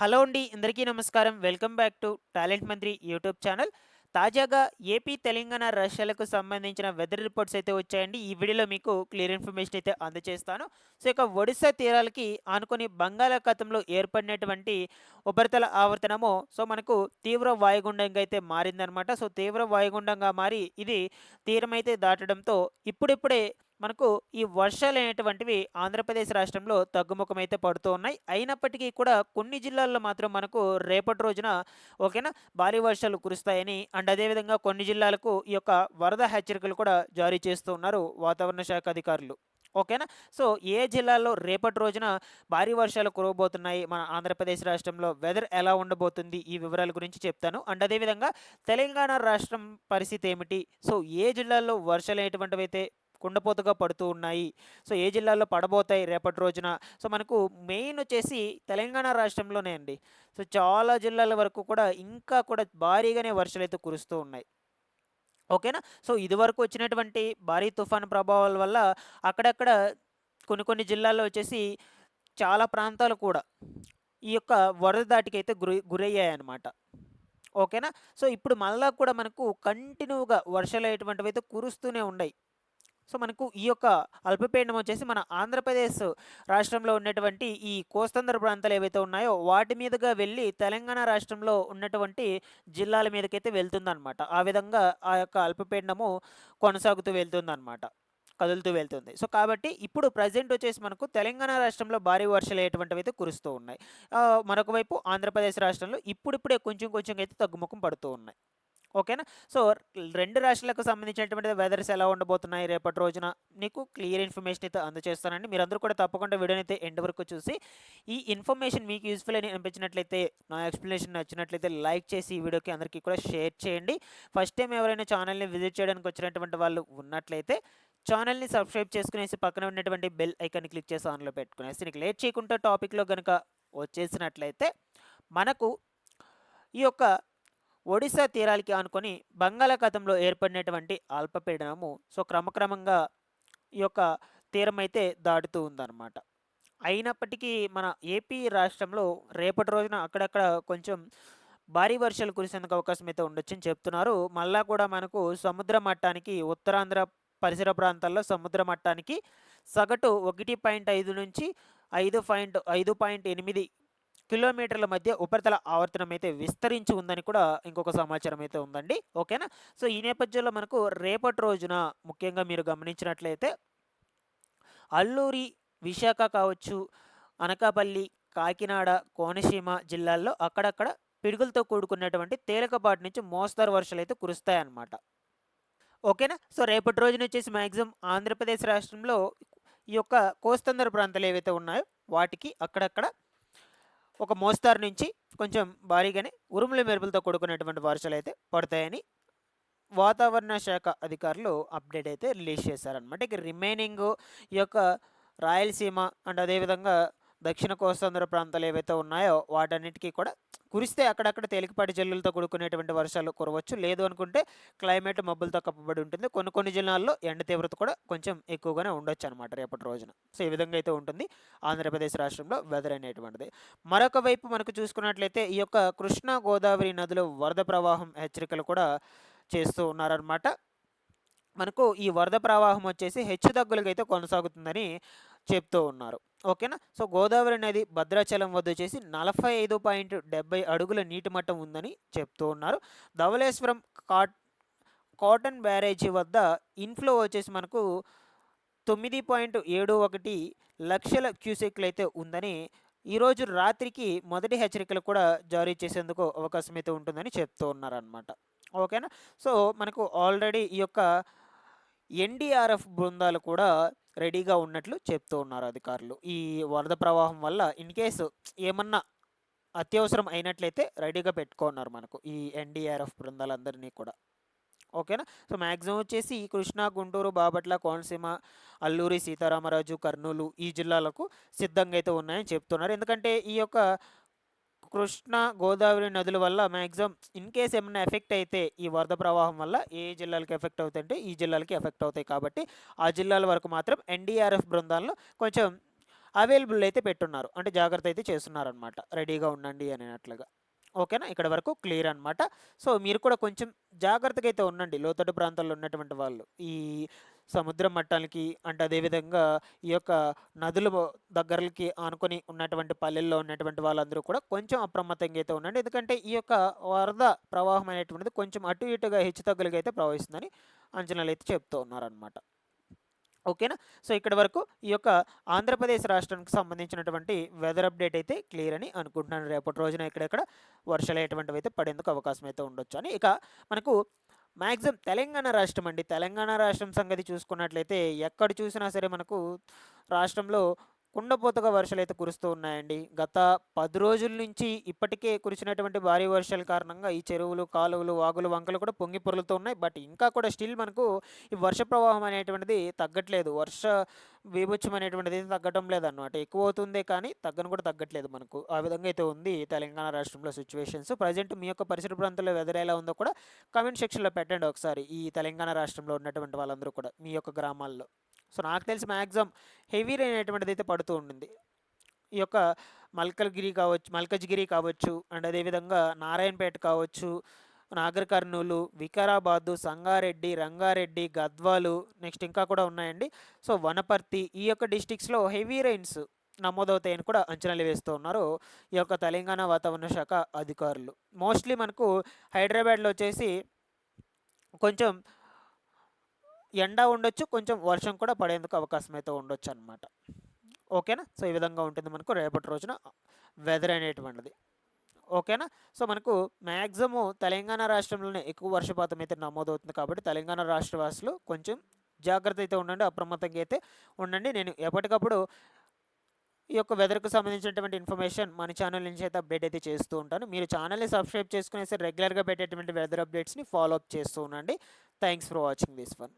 Hello అండి అందరికీ నమస్కారం. Welcome back to talent Mantri YouTube channel. తాజాగా ఏపీ తెలంగాణ రాష్ట్రాలకు సంబంధించిన వెదర్ రిపోర్ట్స్ అయితే వచ్చాయండి. ఈ వీడియోలో మీకు క్లియర్ ఇన్ఫర్మేషన్ అయితే అందజేస్తాను సో ఇక ఒడిశా తీరాలకి ఆనుకొని బంగాళాఖాతంలో ఏర్పడినటువంటి ఉపరితల ఆవర్తనము సో మనకు తీవ్ర వాయుగుండంగా అయితే మారిందనమాట. సో తీవ్ర వాయుగుండంగా మారి ఇది తీరమైతే దాటడంతో ఇప్పుడిప్పుడే మనకు ఈ వర్షాలు అనేటువంటివి ఆంధ్రప్రదేశ్ రాష్ట్రంలో తగ్గుముఖమైతే పడుతూ ఉన్నాయి. అయినప్పటికీ కూడా కొన్ని జిల్లాల్లో మాత్రం మనకు రేపటి రోజున ఓకేనా భారీ వర్షాలు కురుస్తాయని అండ్ అదేవిధంగా కొన్ని జిల్లాలకు ఈ యొక్క వరద హెచ్చరికలు కూడా జారీ చేస్తూ ఉన్నారు వాతావరణ శాఖ అధికారులు. ఓకేనా? సో ఏ జిల్లాల్లో రేపటి రోజున భారీ వర్షాలు కురవబోతున్నాయి? మన ఆంధ్రప్రదేశ్ రాష్ట్రంలో వెదర్ ఎలా ఉండబోతుంది? ఈ వివరాల గురించి చెప్తాను. అండ్ అదేవిధంగా తెలంగాణ రాష్ట్రం పరిస్థితి ఏమిటి? సో ఏ జిల్లాల్లో వర్షాలు అనేటువంటివి అయితే కుండపోతగా పడుతూ ఉన్నాయి. సో ఏ జిల్లాల్లో పడబోతాయి రేపటి రోజున? సో మనకు మెయిన్ వచ్చేసి తెలంగాణ రాష్ట్రంలోనే అండి. సో చాలా జిల్లాల వరకు కూడా ఇంకా కూడా భారీగానే వర్షాలు అయితే కురుస్తూ ఉన్నాయి. ఓకేనా? సో ఇదివరకు వచ్చినటువంటి భారీ తుఫాను ప్రభావాల వల్ల అక్కడక్కడ కొన్ని కొన్ని జిల్లాల్లో వచ్చేసి చాలా ప్రాంతాలు కూడా ఈ యొక్క వరద దాటికైతే గురి గురయ్యాయి అన్నమాట ఓకేనా? సో ఇప్పుడు మళ్ళా కూడా మనకు కంటిన్యూగా వర్షాలు అయ్యేటువంటివి అయితే కురుస్తూనే ఉన్నాయి. సో మనకు ఈ యొక్క అల్పపీడనం వచ్చేసి మన ఆంధ్రప్రదేశ్ రాష్ట్రంలో ఉన్నటువంటి ఈ కోస్తాంధ్ర ప్రాంతాలు ఏవైతే ఉన్నాయో వాటి మీదుగా వెళ్ళి తెలంగాణ రాష్ట్రంలో ఉన్నటువంటి జిల్లాల మీదకైతే వెళ్తుందన్నమాట. ఆ విధంగా ఆ యొక్క అల్పపీడనము కొనసాగుతూ వెళ్తుందన్నమాట. కదులుతూ వెళ్తుంది. సో కాబట్టి ఇప్పుడు ప్రజెంట్ వచ్చేసి మనకు తెలంగాణ రాష్ట్రంలో భారీ వర్షాలు అయ్యేటువంటివి అయితే కురుస్తూ ఉన్నాయి. మరొక వైపు ఆంధ్రప్రదేశ్ రాష్ట్రంలో ఇప్పుడిప్పుడే కొంచెం కొంచెం అయితే తగ్గుముఖం పడుతూ ఉన్నాయి. ఓకేనా? సో రెండు రాష్ట్రాలకు సంబంధించినటువంటి వెదర్స్ ఎలా ఉండబోతున్నాయి రేపటి రోజున? నీకు క్లియర్ ఇన్ఫర్మేషన్ అయితే అందజేస్తానండి మీరందరూ కూడా తప్పకుండా వీడియోని అయితే ఎండ్ వరకు చూసి ఈ ఇన్ఫర్మేషన్ మీకు యూస్ఫుల్ అని అనిపించినట్లయితే నా ఎక్స్ప్లెనేషన్ నచ్చినట్లయితే లైక్ చేసి ఈ వీడియోకి అందరికీ కూడా షేర్ చేయండి. ఫస్ట్ టైం ఎవరైనా ఛానల్ని విజిట్ చేయడానికి వచ్చినటువంటి వాళ్ళు ఉన్నట్లయితే ఛానల్ని సబ్స్క్రైబ్ చేసుకునేసి పక్కన ఉన్నటువంటి బెల్ ఐకాన్ని క్లిక్ చేసి ఆన్లో పెట్టుకునేసి నీకు లేట్ చేయకుండా టాపిక్లో కనుక వచ్చేసినట్లయితే మనకు ఈ యొక్క ఒడిశా తీరాలకి ఆనుకొని బంగాళాఖాతంలో ఏర్పడినటువంటి అల్పపీడనము సో క్రమక్రమంగా ఈ యొక్క తీరం అయితే దాటుతూ ఉందన్నమాట. అయినప్పటికీ మన ఏపీ రాష్ట్రంలో రేపటి రోజున అక్కడక్కడ కొంచెం భారీ వర్షాలు కురిసేందుకు అవకాశం అయితే ఉండొచ్చని చెప్తున్నారు. మళ్ళా కూడా మనకు సముద్ర మట్టానికి ఉత్తరాంధ్ర పరిసర ప్రాంతాల్లో సముద్ర మట్టానికి సగటు ఒకటి పాయింట్ ఐదు నుంచి ఐదు పాయింట్ ఐదు పాయింట్ ఎనిమిది కిలోమీటర్ల మధ్య ఉపరితల ఆవర్తనం అయితే విస్తరించి ఉందని కూడా ఇంకొక సమాచారం అయితే ఉందండి. ఓకేనా? సో ఈ నేపథ్యంలో మనకు రేపటి రోజున ముఖ్యంగా మీరు గమనించినట్లయితే అల్లూరి విశాఖ కావచ్చు అనకాపల్లి కాకినాడ కోనసీమ జిల్లాల్లో అక్కడక్కడ పిడుగులతో కూడుకున్నటువంటి తేలికపాటి నుంచి మోస్తరు వర్షాలు అయితే కురుస్తాయన్నమాట. ఓకేనా? సో రేపటి రోజున వచ్చేసి మ్యాక్సిమం ఆంధ్రప్రదేశ్ రాష్ట్రంలో ఈ యొక్క కోస్తాంధ్ర ప్రాంతాలు ఏవైతే ఉన్నాయో వాటికి అక్కడక్కడ ఒక మోస్తారు నుంచి కొంచెం భారీగానే ఉరుముల మెరుపులతో కూడుకున్నటువంటి వర్షాలు అయితే పడతాయని వాతావరణ శాఖ అధికారులు అప్డేట్ అయితే రిలీజ్ చేశారనమాట ఇక రిమైనింగ్ ఈ యొక్క రాయలసీమ అండ్ అదేవిధంగా దక్షిణ కోస్తాంధ్ర ప్రాంతాలు ఏవైతే ఉన్నాయో వాటన్నిటికీ కూడా కురిస్తే అక్కడక్కడ తేలికపాటి జల్లులతో కూడుకునేటువంటి వర్షాలు కురవచ్చు. లేదు అనుకుంటే క్లైమేట్ మబ్బులతో కప్పబడి ఉంటుంది. కొన్ని కొన్ని జిల్లాల్లో ఎండ తీవ్రత కూడా కొంచెం ఎక్కువగానే ఉండొచ్చు అనమాట రేపటి రోజున. సో ఈ విధంగా అయితే ఉంటుంది. ఆంధ్రప్రదేశ్ రాష్ట్రంలో వెదర్ అనేటువంటిది. మరొక వైపు మనకు చూసుకున్నట్లయితే ఈ యొక్క కృష్ణా గోదావరి నదిలో వరద ప్రవాహం హెచ్చరికలు కూడా చేస్తూ ఉన్నారనమాట మనకు ఈ వరద ప్రవాహం వచ్చేసి హెచ్చు తగ్గులకైతే కొనసాగుతుందని చెప్తూ ఉన్నారు. ఓకేనా? సో గోదావరి నది భద్రాచలం వద్ద వచ్చేసి నలభై ఐదు పాయింట్ డెబ్బై అడుగుల నీటి మట్టం ఉందని చెప్తూ ఉన్నారు. ధవళేశ్వరం కాట్ కాటన్ బ్యారేజీ వద్ద ఇన్ఫ్లో వచ్చేసి మనకు తొమ్మిది పాయింట్ ఏడు ఒకటి లక్షల క్యూసెక్లు అయితే ఉందని ఈరోజు రాత్రికి మొదటి హెచ్చరికలు కూడా జారీ చేసేందుకు అవకాశం అయితే ఉంటుందని చెప్తూ ఉన్నారనమాట ఓకేనా? సో మనకు ఆల్రెడీ ఈ యొక్క ఎన్డీఆర్ఎఫ్ బృందాలు కూడా రెడీగా ఉన్నట్లు చెప్తూ ఉన్నారు అధికారులు. ఈ వరద ప్రవాహం వల్ల ఇన్ కేసు ఏమన్నా అత్యవసరం అయినట్లయితే రెడీగా పెట్టుకున్నారు మనకు ఈ ఎన్డీఆర్ఎఫ్ బృందాలందరినీ కూడా. ఓకేనా? సో మ్యాక్సిమం వచ్చేసి ఈ కృష్ణా గుంటూరు బాపట్ల కోనసీమ అల్లూరి సీతారామరాజు కర్నూలు ఈ జిల్లాలకు సిద్ధంగా అయితే ఉన్నాయని చెప్తున్నారు. ఎందుకంటే ఈ యొక్క కృష్ణా గోదావరి నదుల వల్ల మ్యాక్సిమం ఇన్ కేస్ ఏమైనా ఎఫెక్ట్ అయితే ఈ వరద ప్రవాహం వల్ల ఏ జిల్లాలకి ఎఫెక్ట్ అవుతాయంటే ఈ జిల్లాలకి ఎఫెక్ట్ అవుతాయి కాబట్టి ఆ జిల్లాల వరకు మాత్రం ఎన్డీఆర్ఎఫ్ బృందాలను కొంచెం అవైలబుల్ అయితే పెట్టున్నారు. అంటే జాగ్రత్త అయితే చేస్తున్నారనమాట రెడీగా ఉండండి అనేటట్లుగా. ఓకేనా ఇక్కడ వరకు క్లియర్ అనమాట సో మీరు కూడా కొంచెం జాగ్రత్తగా అయితే ఉండండి. లోతట్టు ప్రాంతాల్లో ఉన్నటువంటి వాళ్ళు. ఈ సముద్ర మట్టాలకి అంటే అదేవిధంగా ఈ యొక్క నదుల దగ్గరలకి ఆనుకొని ఉన్నటువంటి పల్లెల్లో ఉన్నటువంటి వాళ్ళందరూ కూడా కొంచెం అప్రమత్తంగా అయితే ఉండండి. ఎందుకంటే ఈ యొక్క వరద ప్రవాహం అనేటువంటిది కొంచెం అటు ఇటుగా హెచ్చు తగ్గులుగా అయితే ప్రవహిస్తుందని అంచనాలు అయితే చెప్తూ ఉన్నారనమాట ఓకేనా? సో ఇక్కడ వరకు ఈ యొక్క ఆంధ్రప్రదేశ్ రాష్ట్రానికి సంబంధించినటువంటి వెదర్ అప్డేట్ అయితే క్లియర్ అని అనుకుంటున్నాను. రేపటి రోజున ఇక్కడెక్కడ వర్షాలు అయ్యేటువంటివి అయితే పడేందుకు అవకాశం అయితే ఉండొచ్చు అని. ఇక మనకు మ్యాక్సిమం తెలంగాణ రాష్ట్రం అండి. తెలంగాణ రాష్ట్రం సంగతి చూసుకున్నట్లయితే ఎక్కడ చూసినా సరే మనకు రాష్ట్రంలో కుండపోతగా వర్షాలు అయితే కురుస్తూ ఉన్నాయండి. గత పది రోజుల నుంచి ఇప్పటికే కురిసినటువంటి భారీ వర్షాల కారణంగా ఈ చెరువులు కాలువలు వాగులు వంకలు కూడా పొంగి పొరులుతూ ఉన్నాయి. బట్ ఇంకా కూడా స్టిల్ మనకు ఈ వర్ష ప్రవాహం అనేటువంటిది తగ్గట్లేదు. వర్ష బీభత్సం అనేటువంటిది తగ్గటం లేదన్నమాట. ఎక్కువ అవుతుందే కానీ తగ్గను కూడా తగ్గట్లేదు మనకు. ఆ విధంగా అయితే ఉంది తెలంగాణ రాష్ట్రంలో సిచ్యువేషన్స్. ప్రజెంట్ మీ యొక్క పరిసర ప్రాంతంలో వెదర్ ఎలా ఉందో కూడా కామెంట్ సెక్షన్లో పెట్టండి ఒకసారి ఈ తెలంగాణ రాష్ట్రంలో ఉన్నటువంటి వాళ్ళందరూ కూడా మీ యొక్క గ్రామాల్లో. సో నాకు తెలిసి మ్యాక్సిమం హెవీ రైన్ అనేటువంటిది అయితే పడుతూ ఉంటుంది. ఈ యొక్క మల్కల్గిరి కావచ్చు మల్కజ్గిరి కావచ్చు అండ్ అదేవిధంగా నారాయణపేట కావచ్చు నాగర్ కర్నూలు వికారాబాదు సంగారెడ్డి రంగారెడ్డి గద్వాలు నెక్స్ట్ ఇంకా కూడా ఉన్నాయండి. సో వనపర్తి ఈ యొక్క డిస్టిక్స్లో హెవీ రైన్స్ నమోదవుతాయని కూడా అంచనాలు వేస్తూ ఉన్నారు ఈ యొక్క తెలంగాణ వాతావరణ శాఖ అధికారులు. మోస్ట్లీ మనకు హైదరాబాద్లో వచ్చేసి కొంచెం ఎండ ఉండొచ్చు కొంచెం వర్షం కూడా పడేందుకు అవకాశం అయితే ఉండొచ్చు అనమాట ఓకేనా? సో ఈ విధంగా ఉంటుంది మనకు రేపటి రోజున వెదర్ అనేటువంటిది. ఓకేనా? సో మనకు మ్యాక్సిమం తెలంగాణ రాష్ట్రంలోనే ఎక్కువ వర్షపాతం అయితే నమోదవుతుంది కాబట్టి తెలంగాణ రాష్ట్ర వాసులు కొంచెం జాగ్రత్త అయితే ఉండండి అప్రమత్తంగా అయితే ఉండండి. నేను ఎప్పటికప్పుడు ఈ యొక్క వెదర్కు సంబంధించినటువంటి ఇన్ఫర్మేషన్ మన ఛానల్ నుంచి అయితే అప్డేట్ అయితే చేస్తూ ఉంటాను. మీరు ఛానల్ని సబ్స్క్రైబ్ చేసుకునేసి రెగ్యులర్గా పెట్టేటువంటి వెదర్ అప్డేట్స్ని ఫాలో అప్ చేస్తూ ఉండండి. Thanks for watching this one.